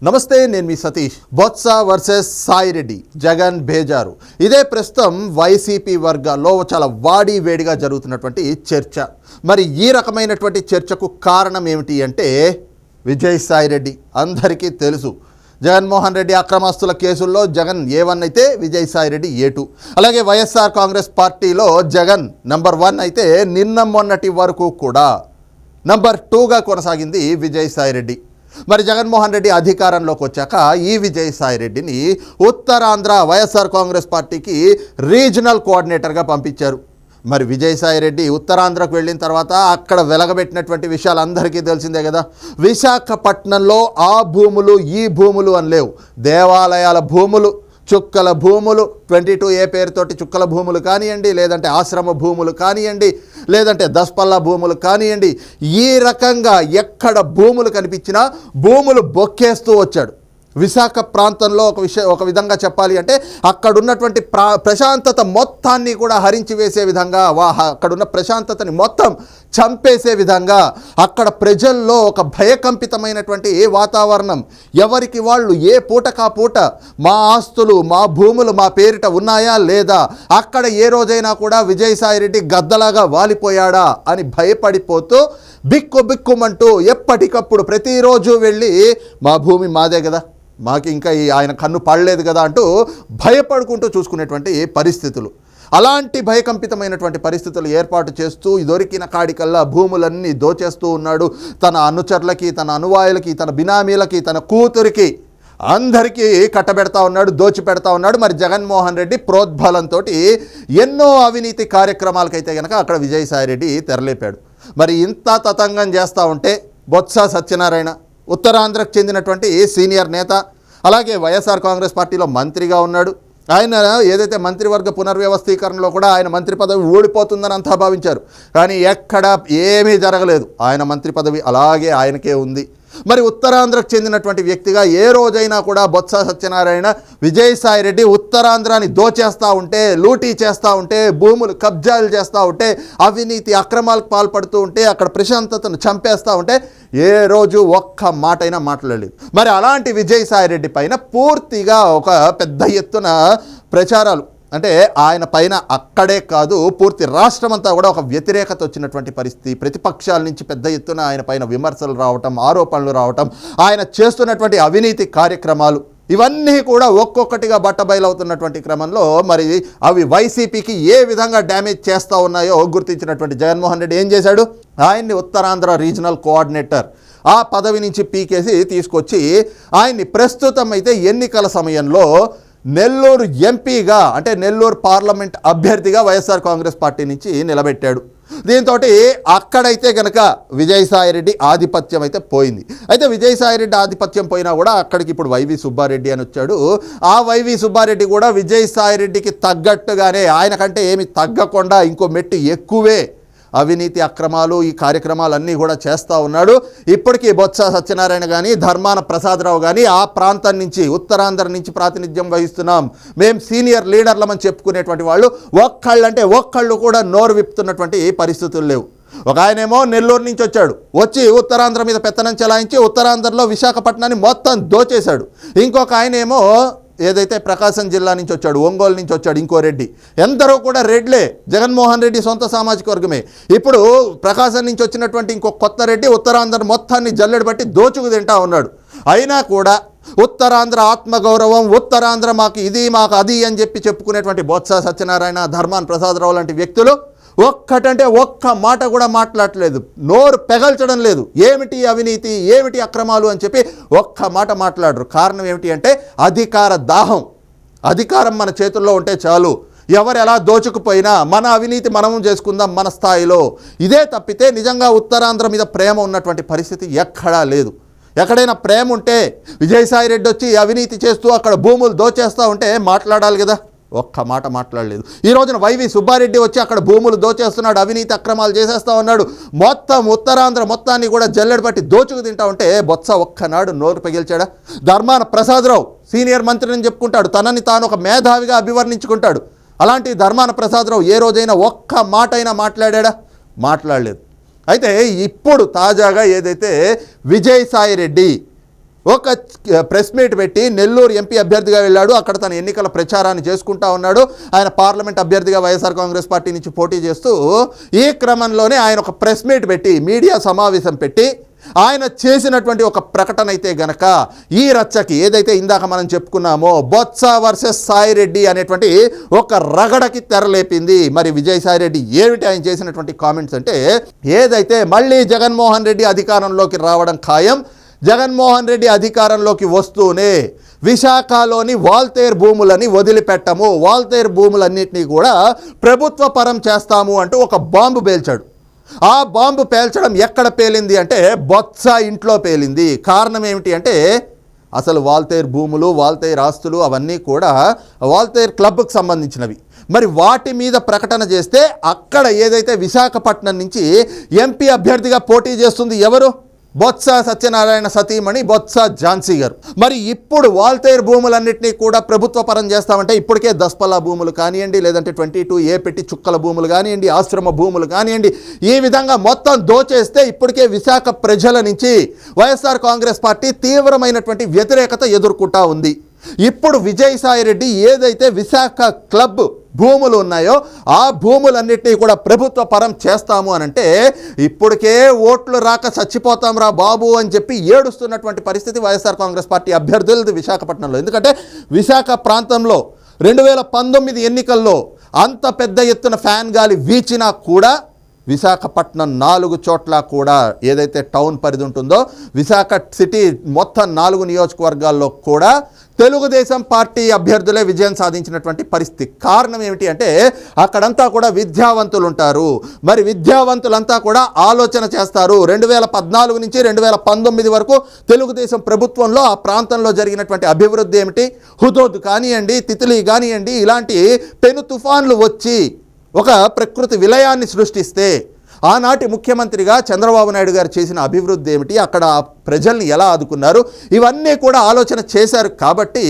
నమస్తే నేను మీ సతీష్. బొత్స వర్సెస్ సాయిరెడ్డి జగన్ బేజారు. ఇదే ప్రస్తుతం వైసీపీ వర్గాల్లో చాలా వాడి వేడిగా జరుగుతున్నటువంటి చర్చ. మరి ఈ రకమైనటువంటి చర్చకు కారణం ఏమిటి అంటే విజయ్ సాయిరెడ్డి అందరికీ తెలుసు. జగన్మోహన్ రెడ్డి అక్రమస్తుల కేసుల్లో జగన్ ఏ వన్ అయితే విజయసాయిరెడ్డి ఏ టూ. అలాగే వైఎస్ఆర్ కాంగ్రెస్ పార్టీలో జగన్ నంబర్ వన్ అయితే నిన్న మొన్నటి వరకు కూడా నంబర్ టూగా కొనసాగింది విజయసాయిరెడ్డి మరి జగన్మోహన్ రెడ్డి అధికారంలోకి వచ్చాక ఈ విజయసాయిరెడ్డిని ఉత్తరాంధ్ర వైఎస్ఆర్ కాంగ్రెస్ పార్టీకి రీజనల్ కోఆర్డినేటర్గా పంపించారు. మరి విజయసాయిరెడ్డి ఉత్తరాంధ్రకు వెళ్ళిన తర్వాత అక్కడ వెలగబెట్టినటువంటి విషయాలు అందరికీ తెలిసిందే కదా. విశాఖపట్నంలో ఆ భూములు ఈ భూములు అని లేవు. దేవాలయాల భూములు చుక్కల భూములు ట్వంటీ టూ ఏ పేరుతోటి చుక్కల భూములు కానివ్వండి లేదంటే ఆశ్రమ భూములు కానివ్వండి లేదంటే దస్పల్లా భూములు కానివ్వండి ఈ రకంగా ఎక్కడ భూములు కనిపించినా భూములు బొక్కేస్తూ వచ్చాడు. విశాఖ ప్రాంతంలో ఒక విషయం ఒక విధంగా చెప్పాలి అంటే అక్కడున్నటువంటి ప్రా ప్రశాంతత మొత్తాన్ని కూడా హరించి వేసే విధంగా వా అక్కడున్న ప్రశాంతతని మొత్తం చంపేసే విధంగా అక్కడ ప్రజల్లో ఒక భయకంపితమైనటువంటి ఏ వాతావరణం ఎవరికి వాళ్ళు ఏ పూటకా పూట మా ఆస్తులు మా భూములు మా పేరిట ఉన్నాయా లేదా అక్కడ ఏ రోజైనా కూడా విజయసాయిరెడ్డి గద్దలాగా వాలిపోయాడా అని భయపడిపోతూ బిక్కు బిక్కుమంటూ ఎప్పటికప్పుడు ప్రతిరోజు వెళ్ళి మా భూమి మాదే కదా మాకు ఇంకా ఈ ఆయన కన్ను పడలేదు కదా అంటూ భయపడుకుంటూ చూసుకునేటువంటి పరిస్థితులు. అలాంటి భయకంపితమైనటువంటి పరిస్థితులు ఏర్పాటు చేస్తూ దొరికిన కాడికల్లా భూములన్నీ దోచేస్తూ ఉన్నాడు. తన అనుచరులకి తన అనువాయులకి తన బినామీలకి తన కూతురికి అందరికీ కట్టబెడతా ఉన్నాడు దోచిపెడతా ఉన్నాడు. మరి జగన్మోహన్ రెడ్డి ప్రోద్బలంతో ఎన్నో అవినీతి కార్యక్రమాలకైతే కనుక అక్కడ విజయసాయి రెడ్డి తెరలేపాడు. మరి ఇంత తతంగం చేస్తూ ఉంటే బొత్స సత్యనారాయణ ఉత్తరాంధ్రకు చెందినటువంటి సీనియర్ నేత అలాగే వైఎస్ఆర్ కాంగ్రెస్ పార్టీలో మంత్రిగా ఉన్నాడు. ఆయన ఏదైతే మంత్రివర్గ పునర్వ్యవస్థీకరణలో కూడా ఆయన మంత్రి పదవి ఓడిపోతుందని అంతా భావించారు. కానీ ఎక్కడ ఏమీ జరగలేదు. ఆయన మంత్రి పదవి అలాగే ఆయనకే ఉంది. మరి ఉత్తరాంధ్రకు చెందినటువంటి వ్యక్తిగా ఏ రోజైనా కూడా బొత్స సత్యనారాయణ విజయసాయిరెడ్డి ఉత్తరాంధ్రాని దోచేస్తూ ఉంటే లూటీ చేస్తూ ఉంటే భూములు కబ్జాలు చేస్తూ ఉంటే అవినీతి అక్రమాలకు పాల్పడుతూ ఉంటే అక్కడ ప్రశాంతతను చంపేస్తూ ఉంటే ఏ రోజు ఒక్క మాటైనా మాట్లాడలేదు. మరి అలాంటి విజయసాయిరెడ్డి పైన పూర్తిగా ఒక పెద్ద ఎత్తున ప్రచారాలు అంటే ఆయన పైన అక్కడే కాదు పూర్తి రాష్ట్రం అంతా కూడా ఒక వ్యతిరేకత వచ్చినటువంటి పరిస్థితి. ప్రతిపక్షాల నుంచి పెద్ద ఎత్తున ఆయన పైన విమర్శలు రావటం ఆరోపణలు రావటం ఆయన చేస్తున్నటువంటి అవినీతి కార్యక్రమాలు ఇవన్నీ కూడా ఒక్కొక్కటిగా బట్టబయలవుతున్నటువంటి క్రమంలో మరి అవి వైసీపీకి ఏ విధంగా డ్యామేజ్ చేస్తూ ఉన్నాయో గుర్తించినటువంటి జగన్మోహన్ రెడ్డి ఏం చేశాడు? ఆయన్ని ఉత్తరాంధ్ర రీజనల్ కోఆర్డినేటర్ ఆ పదవి నుంచి పీకేసి తీసుకొచ్చి ఆయన్ని ప్రస్తుతం అయితే ఎన్నికల సమయంలో నెల్లూరు ఎంపీగా అంటే నెల్లూరు పార్లమెంట్ అభ్యర్థిగా వైఎస్ఆర్ కాంగ్రెస్ పార్టీ నుంచి నిలబెట్టాడు. దీంతో అక్కడైతే కనుక విజయసాయిరెడ్డి ఆధిపత్యం అయితే పోయింది. అయితే విజయసాయిరెడ్డి ఆధిపత్యం పోయినా కూడా అక్కడికి ఇప్పుడు వైవి సుబ్బారెడ్డి అని వచ్చాడు. ఆ వైవి సుబ్బారెడ్డి కూడా విజయసాయిరెడ్డికి తగ్గట్టుగానే ఆయనకంటే ఏమి తగ్గకుండా ఇంకో మెట్టు ఎక్కువే అవినీతి అక్రమాలు ఈ కార్యక్రమాలన్నీ కూడా చేస్తూ ఉన్నాడు. ఇప్పటికీ బొత్స సత్యనారాయణ కానీ ధర్మాన ప్రసాదరావు కానీ ఆ ప్రాంతం నుంచి ఉత్తరాంధ్ర నుంచి ప్రాతినిధ్యం వహిస్తున్నాం. మేము సీనియర్ లీడర్లమని చెప్పుకునేటువంటి వాళ్ళు ఒక్కళ్ళంటే ఒక్కళ్ళు కూడా నోరు విప్పుతున్నటువంటి పరిస్థితులు లేవు. ఒక ఆయనేమో నెల్లూరు నుంచి వచ్చాడు. వచ్చి ఉత్తరాంధ్ర మీద పెత్తనం చెలాయించి ఉత్తరాంధ్రలో విశాఖపట్నాన్ని మొత్తం దోచేశాడు. ఇంకొక ఆయనేమో ఏదైతే ప్రకాశం జిల్లా నుంచి వచ్చాడు ఒంగోలు నుంచి వచ్చాడు ఇంకో రెడ్డి ఎందరో కూడా రెడ్లే. జగన్మోహన్ రెడ్డి సొంత సామాజిక వర్గమే. ఇప్పుడు ప్రకాశం నుంచి వచ్చినటువంటి ఇంకో కొత్త రెడ్డి ఉత్తరాంధ్ర మొత్తాన్ని జల్లెడు బట్టి దోచుకు తింటా ఉన్నాడు. అయినా కూడా ఉత్తరాంధ్ర ఆత్మగౌరవం ఉత్తరాంధ్ర మాకు ఇది మాకు అది అని చెప్పి చెప్పుకునేటువంటి బొత్స సత్యనారాయణ ధర్మాన్ ప్రసాదరావు లాంటి వ్యక్తులు ఒక్కటంటే ఒక్క మాట కూడా మాట్లాడలేదు. నోరు పెగల్చడం లేదు. ఏమిటి అవినీతి? ఏమిటి అక్రమాలు? అని చెప్పి ఒక్క మాట మాట్లాడరు. కారణం ఏమిటి అంటే అధికార దాహం. అధికారం మన చేతుల్లో ఉంటే చాలు. ఎవరు ఎలా దోచుకుపోయినా మన అవినీతి మనము చేసుకుందాం మన స్థాయిలో. ఇదే తప్పితే నిజంగా ఉత్తరాంధ్ర మీద ప్రేమ ఉన్నటువంటి పరిస్థితి ఎక్కడా లేదు. ఎక్కడైనా ప్రేమ ఉంటే విజయసాయి రెడ్డి వచ్చి అవినీతి చేస్తూ అక్కడ భూములు దోచేస్తూ ఉంటే మాట్లాడాలి కదా. ఒక్క మాట మాట్లాడలేదు. ఈ రోజున వైవి సుబ్బారెడ్డి వచ్చి అక్కడ భూములు దోచేస్తున్నాడు అవినీతి అక్రమాలు చేసేస్తా ఉన్నాడు. మొత్తం ఉత్తరాంధ్ర మొత్తాన్ని కూడా జల్లెడు పట్టి దోచుకు తింటా ఉంటే బొత్స ఒక్కనాడు నోరు పగిల్చాడా? ధర్మాన ప్రసాదరావు సీనియర్ మంత్రిని చెప్పుకుంటాడు. తనని తాను ఒక మేధావిగా అభివర్ణించుకుంటాడు. అలాంటి ధర్మాన ప్రసాదరావు ఏ రోజైనా ఒక్క మాట అయినా మాట్లాడా మాట్లాడలేదు. అయితే ఇప్పుడు తాజాగా ఏదైతే విజయసాయి రెడ్డి ఒక ప్రెస్ మీట్ పెట్టి నెల్లూరు ఎంపీ అభ్యర్థిగా వెళ్ళాడు. అక్కడ తన ఎన్నికల ప్రచారాన్ని చేసుకుంటా ఉన్నాడు. ఆయన పార్లమెంట్ అభ్యర్థిగా వైఎస్ఆర్ కాంగ్రెస్ పార్టీ నుంచి పోటీ చేస్తూ ఈ క్రమంలోనే ఆయన ఒక ప్రెస్ మీట్ పెట్టి మీడియా సమావేశం పెట్టి ఆయన చేసినటువంటి ఒక ప్రకటన అయితే గనక ఈ రచ్చకి ఏదైతే ఇందాక మనం చెప్పుకున్నామో బొత్స వర్సెస్ సాయిరెడ్డి అనేటువంటి ఒక రగడకి తెరలేపింది. మరి విజయసాయిరెడ్డి ఏమిటి ఆయన చేసినటువంటి కామెంట్స్ అంటే ఏదైతే మళ్ళీ జగన్మోహన్ రెడ్డి అధికారంలోకి రావడం ఖాయం జగన్మోహన్ రెడ్డి అధికారంలోకి వస్తూనే విశాఖలోని వాల్తేర్ భూములని వదిలిపెట్టము. వాల్తేర్ భూములన్నింటినీ కూడా ప్రభుత్వ పరం చేస్తాము అంటూ ఒక బాంబు పేల్చాడు. ఆ బాంబు పేల్చడం ఎక్కడ పేలింది అంటే బొత్స ఇంట్లో పేలింది. కారణం ఏమిటి అంటే అసలు వాల్తేర్ భూములు వాల్తేర్ ఆస్తులు అవన్నీ కూడా వాల్తేర్ క్లబ్కు సంబంధించినవి. మరి వాటి మీద ప్రకటన చేస్తే అక్కడ ఏదైతే విశాఖపట్నం నుంచి ఎంపీ అభ్యర్థిగా పోటీ చేస్తుంది ఎవరు? బొత్స సత్యనారాయణ సతీమణి బొత్స ఝాన్సీ గారు. మరి ఇప్పుడు వాల్తేర్ భూములన్నింటినీ కూడా ప్రభుత్వ పరం చేస్తామంటే ఇప్పటికే దస్పలా భూములు కానివ్వండి లేదంటే ట్వంటీ టూ ఏ పెట్టి చుక్కల భూములు కానివ్వండి ఆశ్రమ భూములు కానివ్వండి ఈ విధంగా మొత్తం దోచేస్తే ఇప్పటికే విశాఖ ప్రజల నుంచి వైఎస్ఆర్ కాంగ్రెస్ పార్టీ తీవ్రమైనటువంటి వ్యతిరేకత ఎదుర్కొంటా ఉంది. ఇప్పుడు విజయసాయిరెడ్డి ఏదైతే విశాఖ క్లబ్ భూములు ఉన్నాయో ఆ భూములన్నింటినీ కూడా ప్రభుత్వ పరం చేస్తాము అని అంటే ఇప్పటికే ఓట్లు రాక చచ్చిపోతాం రా బాబు అని చెప్పి ఏడుస్తున్నటువంటి పరిస్థితి వైఎస్ఆర్ కాంగ్రెస్ పార్టీ అభ్యర్థులది విశాఖపట్నంలో. ఎందుకంటే విశాఖ ప్రాంతంలో రెండు వేల పంతొమ్మిది ఎన్నికల్లో అంత పెద్ద ఎత్తున ఫ్యాన్ గాలి వీచినా కూడా విశాఖపట్నం నాలుగు చోట్ల కూడా ఏదైతే టౌన్ పరిధి ఉంటుందో విశాఖ సిటీ మొత్తం నాలుగు నియోజకవర్గాల్లో కూడా తెలుగుదేశం పార్టీ అభ్యర్థులే విజయం సాధించినటువంటి పరిస్థితి. కారణం ఏమిటి అంటే అక్కడంతా కూడా విద్యావంతులు ఉంటారు మరి విద్యావంతులంతా కూడా ఆలోచన చేస్తారు. రెండు వేల పద్నాలుగు నుంచి రెండు వేల పంతొమ్మిది వరకు తెలుగుదేశం ప్రభుత్వంలో ఆ ప్రాంతంలో జరిగినటువంటి అభివృద్ధి ఏమిటి? హుదోద్ కానివ్వండి తితిలి కానివ్వండి ఇలాంటి పెను తుఫాన్లు వచ్చి ఒక ప్రకృతి విలయాన్ని సృష్టిస్తే ఆనాటి ముఖ్యమంత్రిగా చంద్రబాబు నాయుడు గారు చేసిన అభివృద్ధి ఏమిటి? అక్కడ ప్రజల్ని ఎలా ఆదుకున్నారు? ఇవన్నీ కూడా ఆలోచన చేశారు కాబట్టి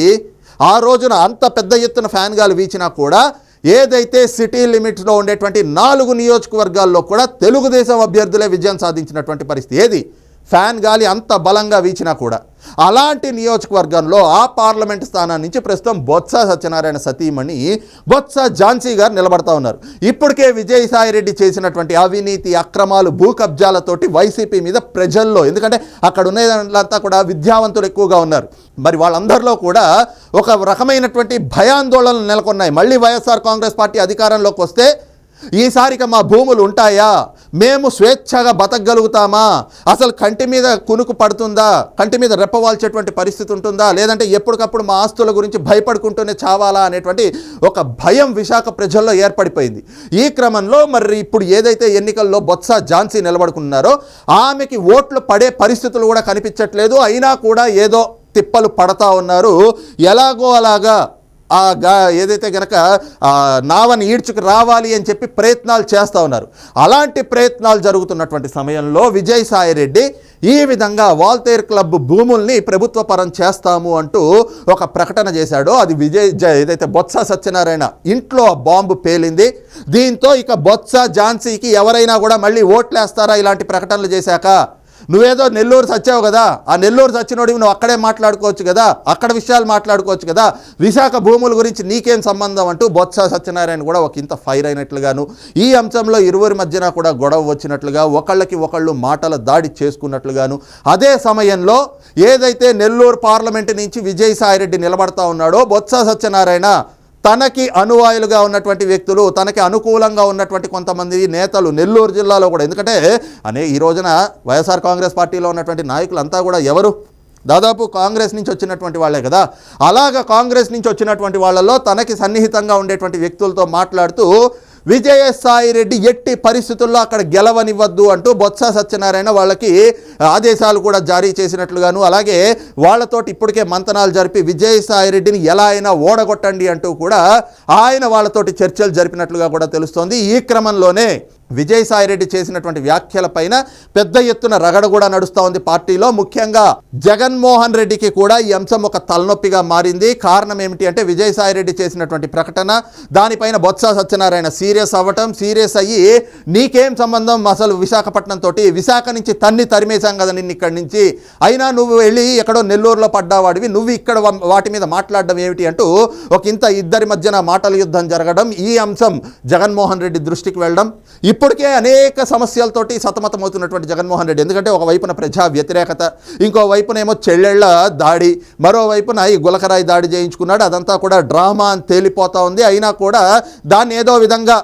ఆ రోజున అంత పెద్ద ఎత్తున ఫ్యాన్గాలు వీచినా కూడా ఏదైతే సిటీ లిమిట్స్లో ఉండేటువంటి నాలుగు నియోజకవర్గాల్లో కూడా తెలుగుదేశం అభ్యర్థులే విజయం సాధించినటువంటి పరిస్థితి. ఏది? ఫ్యాన్ గాలి అంత బలంగా వీచినా కూడా. అలాంటి నియోజకవర్గంలో ఆ పార్లమెంట్ స్థానం నుంచి ప్రస్తుతం బొత్స సత్యనారాయణ సతీమణి బొత్స ఝాన్సీ గారు నిలబడతా ఉన్నారు. ఇప్పటికే విజయసాయిరెడ్డి చేసినటువంటి అవినీతి అక్రమాలు భూ కబ్జాలతోటి వైసీపీ మీద ప్రజల్లో ఎందుకంటే అక్కడ ఉన్నదంతా కూడా విద్యావంతులు ఎక్కువగా ఉన్నారు. మరి వాళ్ళందరిలో కూడా ఒక రకమైనటువంటి భయాందోళనలు నెలకొన్నాయి. మళ్ళీ వైఎస్ఆర్ కాంగ్రెస్ పార్టీ అధికారంలోకి వస్తే ఈసారిక మా భూములు ఉంటాయా? మేము స్వేచ్ఛగా బతకగలుగుతామా? అసలు కంటి మీద కునుకు పడుతుందా? కంటి మీద రెప్పవాల్చేటువంటి పరిస్థితి ఉంటుందా? లేదంటే ఎప్పటికప్పుడు మా ఆస్తుల గురించి భయపడుకుంటూనే చావాలా అనేటువంటి ఒక భయం విశాఖ ప్రజల్లో ఏర్పడిపోయింది. ఈ క్రమంలో మరి ఇప్పుడు ఏదైతే ఎన్నికల్లో బొత్స ఝాన్సీ నిలబడుకున్నారో ఆమెకి ఓట్లు పడే పరిస్థితులు కూడా కనిపించట్లేదు. అయినా కూడా ఏదో తిప్పలు పడతా ఉన్నారు. ఎలాగో అలాగా ఆ గా ఏదైతే గనక నావని ఈడ్చుకు రావాలి అని చెప్పి ప్రయత్నాలు చేస్తూ ఉన్నారు. అలాంటి ప్రయత్నాలు జరుగుతున్నటువంటి సమయంలో విజయసాయిరెడ్డి ఈ విధంగా వాల్తేర్ క్లబ్ భూముల్ని ప్రభుత్వ పరం చేస్తాము అంటూ ఒక ప్రకటన చేశాడో. అది విజయ్ జ- ఏదైతే బొత్స సత్యనారాయణ ఇంట్లో బాంబు పేలింది. దీంతో ఇక బొత్స ఝాన్సీకి ఎవరైనా కూడా మళ్ళీ ఓట్లేస్తారా ఇలాంటి ప్రకటనలు చేశాక? నువ్వేదో నెల్లూరు సచ్చావు కదా ఆ నెల్లూరు చచ్చినోడివి నువ్వు అక్కడే మాట్లాడుకోవచ్చు కదా అక్కడ విషయాలు మాట్లాడుకోవచ్చు కదా విశాఖ భూముల గురించి నీకేం సంబంధం అంటూ బొత్స సత్యనారాయణ కూడా ఒక ఇంత ఫైర్ అయినట్లుగాను ఈ అంశంలో ఇరువురి మధ్యన కూడా గొడవ వచ్చినట్లుగా ఒకళ్ళకి ఒకళ్ళు మాటల దాడి చేసుకున్నట్లుగాను అదే సమయంలో ఏదైతే నెల్లూరు పార్లమెంటు నుంచి విజయసాయిరెడ్డి నిలబడతా ఉన్నాడో బొత్స సత్యనారాయణ తనకి అనువాయులుగా ఉన్నటువంటి వ్యక్తులు తనకి అనుకూలంగా ఉన్నటువంటి కొంతమంది నేతలు నెల్లూరు జిల్లాలో కూడా. ఎందుకంటే అనే ఈ రోజున వైఎస్ఆర్ కాంగ్రెస్ పార్టీలో ఉన్నటువంటి నాయకులంతా కూడా ఎవరు? దాదాపు కాంగ్రెస్ నుంచి వచ్చినటువంటి వాళ్ళే కదా. అలాగ కాంగ్రెస్ నుంచి వచ్చినటువంటి వాళ్ళలో తనకి సన్నిహితంగా ఉండేటువంటి వ్యక్తులతో మాట్లాడుతూ విజయసాయి రెడ్డి ఎట్టి పరిస్థితుల్లో అక్కడ గెలవనివ్వద్దు అంటూ బొత్స సత్యనారాయణ వాళ్ళకి ఆదేశాలు కూడా జారీ చేసినట్లుగాను అలాగే వాళ్ళతోటి ఇప్పటికే మంతనాలు జరిపి విజయసాయి రెడ్డిని ఎలా అయినా ఓడగొట్టండి అంటూ కూడా ఆయన వాళ్ళతోటి చర్చలు జరిపినట్లుగా కూడా తెలుస్తోంది. ఈ క్రమంలోనే విజయసాయిరెడ్డి చేసినటువంటి వ్యాఖ్యలపైన పెద్ద ఎత్తున రగడ కూడా నడుస్తూ ఉంది పార్టీలో. ముఖ్యంగా జగన్మోహన్ రెడ్డికి కూడా ఈ అంశం ఒక తలనొప్పిగా మారింది. కారణం ఏమిటి అంటే విజయసాయిరెడ్డి చేసినటువంటి ప్రకటన దానిపైన బొత్స సత్యనారాయణ సీరియస్ అవ్వటం సీరియస్ అయ్యి నీకేం సంబంధం అసలు విశాఖపట్నం తోటి? విశాఖ నుంచి తన్ని తరిమేశాం కదా నిన్ను ఇక్కడి నుంచి. అయినా నువ్వు వెళ్ళి ఎక్కడో నెల్లూరులో పడ్డావాడివి. నువ్వు ఇక్కడ వాటి మీద మాట్లాడడం ఏమిటి అంటూ ఒక ఇంత ఇద్దరి మధ్యన మాటల యుద్ధం జరగడం ఈ అంశం జగన్మోహన్ రెడ్డి దృష్టికి వెళ్ళడం ఇప్పటికే అనేక సమస్యలతోటి సతమతమవుతున్నటువంటి జగన్మోహన్ రెడ్డి. ఎందుకంటే ఒక వైపున ప్రజా వ్యతిరేకత ఇంకో వైపునేమో చెల్లెళ్ళ దాడి మరోవైపున ఈ గులకరాయి దాడి చేయించుకున్నాడు. అదంతా కూడా డ్రామా అని తేలిపోతూ ఉంది. అయినా కూడా దాన్ని ఏదో విధంగా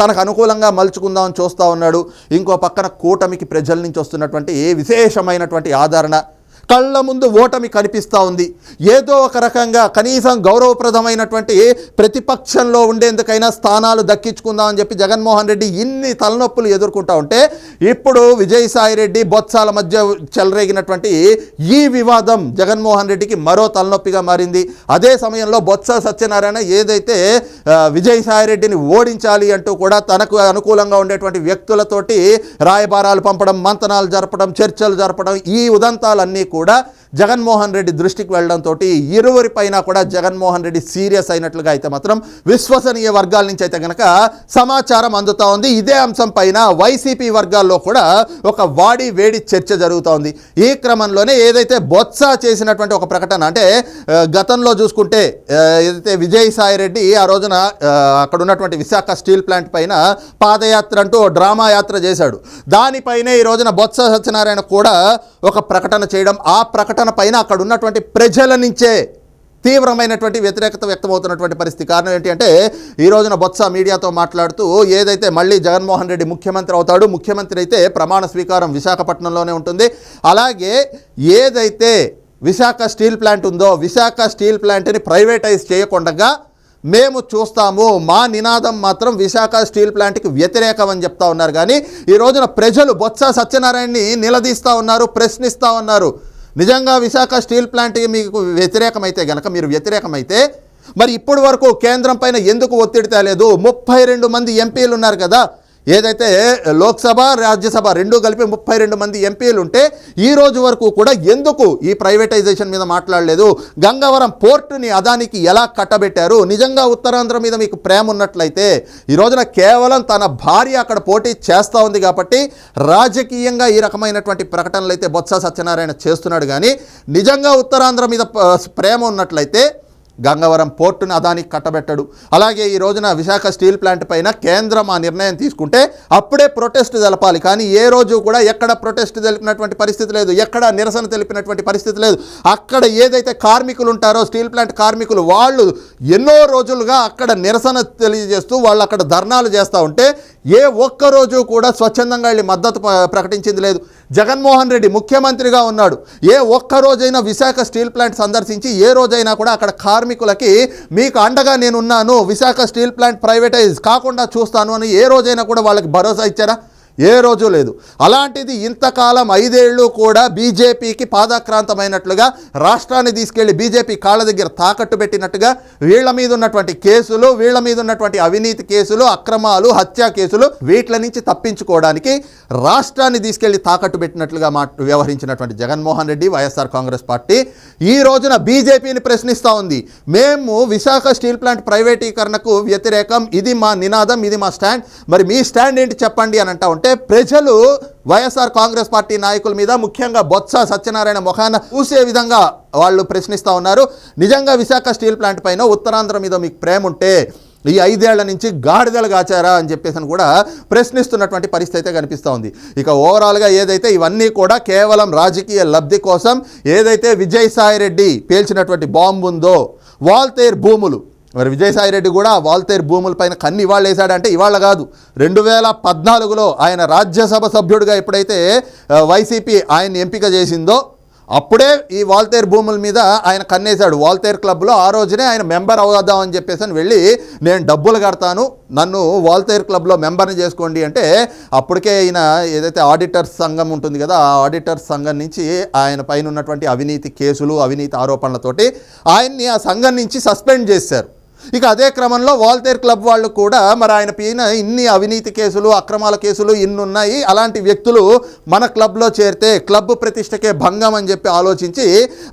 తనకు అనుకూలంగా మలుచుకుందామని చూస్తూ ఉన్నాడు. ఇంకో పక్కన కూటమికి ప్రజల నుంచి వస్తున్నటువంటి విశేషమైనటువంటి ఆదరణ కళ్ళ ముందు ఓటమి కనిపిస్తూ ఉంది. ఏదో ఒక రకంగా కనీసం గౌరవప్రదమైనటువంటి ప్రతిపక్షంలో ఉండేందుకైనా స్థానాలు దక్కించుకుందామని చెప్పి జగన్మోహన్ రెడ్డి ఇన్ని తలనొప్పులు ఎదుర్కొంటా ఉంటే ఇప్పుడు విజయసాయి రెడ్డి బొత్సాల మధ్య చెలరేగినటువంటి ఈ వివాదం జగన్మోహన్ రెడ్డికి మరో తలనొప్పిగా మారింది. అదే సమయంలో బొత్స సత్యనారాయణ ఏదైతే విజయసాయి రెడ్డిని ఓడించాలి అంటూ కూడా తనకు అనుకూలంగా ఉండేటువంటి వ్యక్తులతోటి రాయబారాలు పంపడం మంతనాలు జరపడం చర్చలు జరపడం ఈ ఉదంతాలన్నీ కూడా కూడా జగన్మోహన్ రెడ్డి దృష్టికి వెళ్ళడంతో ఇరువురిపైన కూడా జగన్మోహన్ రెడ్డి సీరియస్ అయినట్లుగా అయితే మాత్రం విశ్వసనీయ వర్గాల నుంచి అయితే కనుక సమాచారం అందుతూ ఉంది. ఇదే అంశం పైన వైసీపీ వర్గాల్లో కూడా ఒక వాడి వేడి చర్చ జరుగుతూ ఉంది. ఈ క్రమంలోనే ఏదైతే బొత్స చేసినటువంటి ఒక ప్రకటన అంటే గతంలో చూసుకుంటే ఏదైతే విజయసాయి రెడ్డి ఆ రోజున అక్కడ ఉన్నటువంటి విశాఖ స్టీల్ ప్లాంట్ పైన పాదయాత్ర అంటూ ఓ డ్రామా యాత్ర చేశాడు. దానిపైనే ఈ రోజున బొత్స సత్యనారాయణ కూడా ఒక ప్రకటన చేయడం ఆ ప్రకటన పైన అక్కడ ఉన్నటువంటి ప్రజల నుంచే తీవ్రమైనటువంటి వ్యతిరేకత వ్యక్తమవుతున్నటువంటి పరిస్థితి. కారణం ఏంటి అంటే ఈ రోజున బొత్స మీడియాతో మాట్లాడుతూ ఏదైతే మళ్ళీ జగన్మోహన్ రెడ్డి ముఖ్యమంత్రి అవుతాడు ముఖ్యమంత్రి అయితే ప్రమాణ స్వీకారం విశాఖపట్నంలోనే ఉంటుంది. అలాగే ఏదైతే విశాఖ స్టీల్ ప్లాంట్ ఉందో విశాఖ స్టీల్ ప్లాంట్ని ప్రైవేటైజ్ చేయకుండా మేము చూస్తాము మా నినాదం మాత్రం విశాఖ స్టీల్ ప్లాంట్కి వ్యతిరేకం అని చెప్తా ఉన్నారు. కానీ ఈ రోజున ప్రజలు బొత్స సత్యనారాయణని నిలదీస్తూ ఉన్నారు ప్రశ్నిస్తూ ఉన్నారు. నిజంగా విశాఖ స్టీల్ ప్లాంట్ మీకు వ్యతిరేకమైతే గనక మీరు వ్యతిరేకమైతే మరి ఇప్పటి వరకు కేంద్రం పైన ఎందుకు ఒత్తిడి తేలేదు? ముప్పై రెండు మంది ఎంపీలు ఉన్నారు కదా ఏదైతే లోక్సభ రాజ్యసభ రెండు కలిపి ముప్పై రెండు మంది ఎంపీలు ఉంటే ఈ రోజు వరకు కూడా ఎందుకు ఈ ప్రైవేటైజేషన్ మీద మాట్లాడలేదు? గంగవరం పోర్టుని అదానికి ఎలా కట్టబెట్టారు? నిజంగా ఉత్తరాంధ్ర మీద మీకు ప్రేమ ఉన్నట్లయితే ఈ రోజున కేవలం తన భార్య అక్కడ పోటీ చేస్తూ ఉంది కాబట్టి రాజకీయంగా ఈ రకమైనటువంటి ప్రకటనలు అయితే బొత్స సత్యనారాయణ చేస్తున్నాడు. కానీ నిజంగా ఉత్తరాంధ్ర మీద ప్రేమ ఉన్నట్లయితే గంగవరం పోర్టును అదానికి కట్టబెట్టడు. అలాగే ఈ రోజున విశాఖ స్టీల్ ప్లాంట్ పైన కేంద్రం ఆ నిర్ణయం తీసుకుంటే అప్పుడే ప్రొటెస్ట్ తెలపాలి. కానీ ఏ రోజు కూడా ఎక్కడ ప్రొటెస్ట్ తెలిపినటువంటి పరిస్థితి లేదు. ఎక్కడ నిరసన తెలిపినటువంటి పరిస్థితి లేదు. అక్కడ ఏదైతే కార్మికులు ఉంటారో స్టీల్ ప్లాంట్ కార్మికులు వాళ్ళు ఎన్నో రోజులుగా అక్కడ నిరసన తెలియజేస్తూ వాళ్ళు అక్కడ ధర్నాలు చేస్తూ ఉంటే ఏ ఒక్క రోజు కూడా స్వచ్ఛందంగా వెళ్ళి మద్దతు ప్రకటించింది లేదు. జగన్మోహన్ రెడ్డి ముఖ్యమంత్రిగా ఉన్నాడు. ఏ ఒక్కరోజైనా విశాఖ స్టీల్ ప్లాంట్ సందర్శించి ఏ రోజైనా కూడా అక్కడ కార్మికులకి మీకు అండగా నేనున్నాను విశాఖ స్టీల్ ప్లాంట్ ప్రైవేటైజ్ కాకుండా చూస్తాను అని ఏ రోజైనా కూడా వాళ్ళకి భరోసా ఇచ్చారా? ఏ రోజు లేదు. అలాంటిది ఇంతకాలం ఐదేళ్ళు కూడా బీజేపీకి పాదాక్రాంతమైనట్లుగా రాష్ట్రాన్ని తీసుకెళ్ళి బీజేపీ కాళ్ళ దగ్గర తాకట్టు పెట్టినట్టుగా వీళ్ళ మీద ఉన్నటువంటి కేసులు వీళ్ళ మీద ఉన్నటువంటి అవినీతి కేసులు అక్రమాలు హత్యా కేసులు వీటిల నుంచి తప్పించుకోవడానికి రాష్ట్రాన్ని తీసుకెళ్ళి తాకట్టు పెట్టినట్లుగా మా వ్యవహరించినటువంటి జగన్మోహన్ రెడ్డి వైఎస్ఆర్ కాంగ్రెస్ పార్టీ ఈ రోజున బీజేపీని ప్రశ్నిస్తూ ఉంది. మేము విశాఖ స్టీల్ ప్లాంట్ ప్రైవేటీకరణకు వ్యతిరేకం. ఇది మా నినాదం ఇది మా స్టాండ్. మరి మీ స్టాండ్ ఏంటి చెప్పండి అని అంటా ఉంటే ప్రజలు వైఎస్ఆర్ కాంగ్రెస్ పార్టీ నాయకుల మీద ముఖ్యంగా బొత్స సత్యనారాయణ ముఖాన చూసే విధంగా వాళ్ళు ప్రశ్నిస్తూ ఉన్నారు. నిజంగా విశాఖ స్టీల్ ప్లాంట్ పైన ఉత్తరాంధ్ర మీద మీకు ప్రేమ ఉంటే ఈ ఐదేళ్ళ నుంచి గాడిదలు కాచారా అని చెప్పేసి కూడా ప్రశ్నిస్తున్నటువంటి పరిస్థితి అయితే కనిపిస్తూ ఉంది. ఇక ఓవరాల్గా ఏదైతే ఇవన్నీ కూడా కేవలం రాజకీయ లబ్ధి కోసం ఏదైతే విజయసాయి రెడ్డి పేల్చినటువంటి బాంబు ఉందో వాల్తేర్ భూములు మరి విజయసాయి రెడ్డి కూడా వాల్తేర్ భూములపైన కన్ను ఇవాళ వేశాడంటే ఇవాళ కాదు. రెండు వేల పద్నాలుగులో ఆయన రాజ్యసభ సభ్యుడిగా ఎప్పుడైతే వైసీపీ ఆయన ఎంపిక చేసిందో అప్పుడే ఈ వాల్తేర్ భూముల మీద ఆయన కన్నేశాడు. వాల్తేర్ క్లబ్లో ఆ రోజునే ఆయన మెంబర్ అవుదామని చెప్పేసి అని వెళ్ళి నేను డబ్బులు కడతాను నన్ను వాల్తేర్ క్లబ్లో మెంబర్ని చేసుకోండి. అంటే అప్పటికే ఈయన ఏదైతే ఆడిటర్స్ సంఘం ఉంటుంది కదా ఆ ఆడిటర్స్ సంఘం నుంచి ఆయన పైన ఉన్నటువంటి అవినీతి కేసులు అవినీతి ఆరోపణలతోటి ఆయన్ని ఆ సంఘం నుంచి సస్పెండ్ చేశారు. ఇక అదే క్రమంలో వాల్తేర్ క్లబ్ వాళ్ళు కూడా మరి ఆయన పైన ఇన్ని అవినీతి కేసులు అక్రమాల కేసులు ఇన్ని ఉన్నాయి అలాంటి వ్యక్తులు మన క్లబ్లో చేరితే క్లబ్ ప్రతిష్టకే భంగం అని చెప్పి ఆలోచించి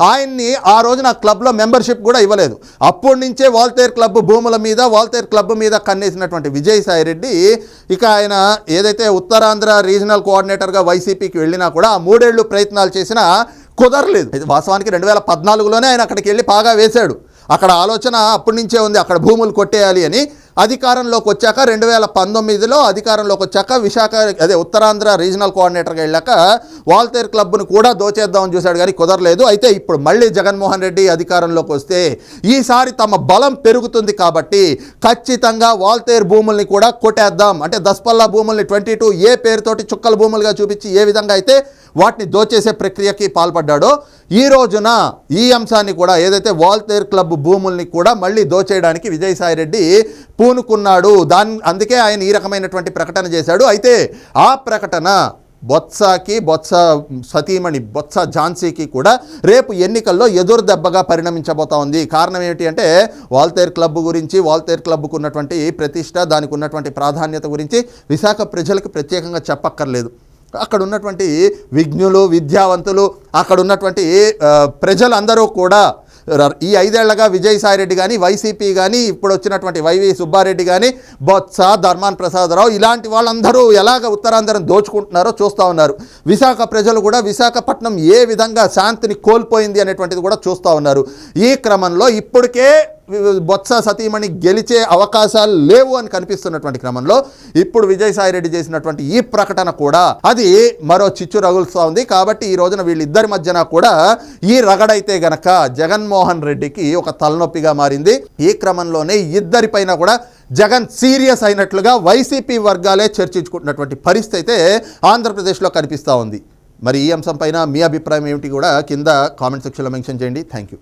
ఆయన్ని ఆ రోజున ఆ క్లబ్లో మెంబర్షిప్ కూడా ఇవ్వలేదు. అప్పటి నుంచే వాల్తేర్ క్లబ్ భూముల మీద వాల్తేర్ క్లబ్ మీద కన్నేసినటువంటి విజయసాయి రెడ్డి ఇక ఆయన ఏదైతే ఉత్తరాంధ్ర రీజనల్ కోఆర్డినేటర్గా వైసీపీకి వెళ్ళినా కూడా ఆ మూడేళ్ళు ప్రయత్నాలు చేసినా కుదరలేదు. ఇది వాస్తవానికి రెండు వేల పద్నాలుగులోనే ఆయన అక్కడికి వెళ్ళి బాగా వేశాడు. అక్కడ ఆలోచన అప్పటి నుంచే ఉంది అక్కడ భూములు కొట్టేయాలి అని. అధికారంలోకి వచ్చాక రెండు వేల పంతొమ్మిదిలో అధికారంలోకి వచ్చాక విశాఖ అదే ఉత్తరాంధ్ర రీజనల్ కోఆర్డినేటర్గా వెళ్ళాక వాల్తేర్ క్లబ్ను కూడా దోచేద్దామని చూశాడు కానీ కుదరలేదు. అయితే ఇప్పుడు మళ్ళీ జగన్మోహన్ రెడ్డి అధికారంలోకి వస్తే ఈసారి తమ బలం పెరుగుతుంది కాబట్టి ఖచ్చితంగా వాల్తేర్ భూముల్ని కూడా కొట్టేద్దాం. అంటే దస్పల్లా భూముల్ని ట్వంటీ టూ ఏ పేరుతోటి చుక్కల భూములుగా చూపించి ఏ విధంగా అయితే వాటిని దోచేసే ప్రక్రియకి పాల్పడ్డాడో ఈ రోజున ఈ అంశాన్ని కూడా ఏదైతే వాల్తేర్ క్లబ్ భూముల్ని కూడా మళ్ళీ దోచేయడానికి విజయసాయిరెడ్డి పూనుకున్నాడు. దాని అందుకే ఆయన ఈ రకమైనటువంటి ప్రకటన చేశాడు. అయితే ఆ ప్రకటన బొత్సకి బొత్స సతీమణి బొత్స ఝాన్సీకి కూడా రేపు ఎన్నికల్లో ఎదురు దెబ్బగా పరిణమించబోతా ఉంది. కారణం ఏమిటి అంటే వాల్తేర్ క్లబ్ గురించి వాల్తేర్ క్లబ్కు ఉన్నటువంటి ప్రతిష్ట దానికి ఉన్నటువంటి ప్రాధాన్యత గురించి విశాఖ ప్రజలకు ప్రత్యేకంగా చెప్పక్కర్లేదు. అక్కడ ఉన్నటువంటి విజ్ఞులు విద్యావంతులు అక్కడ ఉన్నటువంటి ప్రజలందరూ కూడా ఈ ఐదేళ్ళగా విజయసాయిరెడ్డి కానీ వైసీపీ కానీ ఇప్పుడు వచ్చినటువంటి వైవి సుబ్బారెడ్డి కానీ బొత్స ధర్మాన్ ప్రసాదరావు ఇలాంటి వాళ్ళందరూ ఎలాగ ఉత్తరాంధ్రం దోచుకుంటున్నారో చూస్తూ ఉన్నారు. విశాఖ ప్రజలు కూడా విశాఖపట్నం ఏ విధంగా శాంతిని కోల్పోయింది అనేటువంటిది కూడా చూస్తూ ఉన్నారు. ఈ క్రమంలో ఇప్పటికే బొత్స సతీమణి గెలిచే అవకాశాలు లేవు అని కనిపిస్తున్నటువంటి క్రమంలో ఇప్పుడు విజయసాయిరెడ్డి చేసినటువంటి ఈ ప్రకటన కూడా అది మరో చిచ్చు రగులుస్తూ ఉంది. కాబట్టి ఈ రోజున వీళ్ళిద్దరి మధ్యన కూడా ఈ రగడైతే గనక జగన్మోహన్ రెడ్డికి ఒక తలనొప్పిగా మారింది. ఈ క్రమంలోనే ఇద్దరిపైన కూడా జగన్ సీరియస్ అయినట్లుగా వైసీపీ వర్గాలే చర్చించుకుంటున్నటువంటి పరిస్థితి అయితే ఆంధ్రప్రదేశ్లో కనిపిస్తూ ఉంది. మరి ఈ అంశం పైన మీ అభిప్రాయం ఏమిటి కూడా కింద కామెంట్ సెక్షన్లో మెన్షన్ చేయండి. Thank you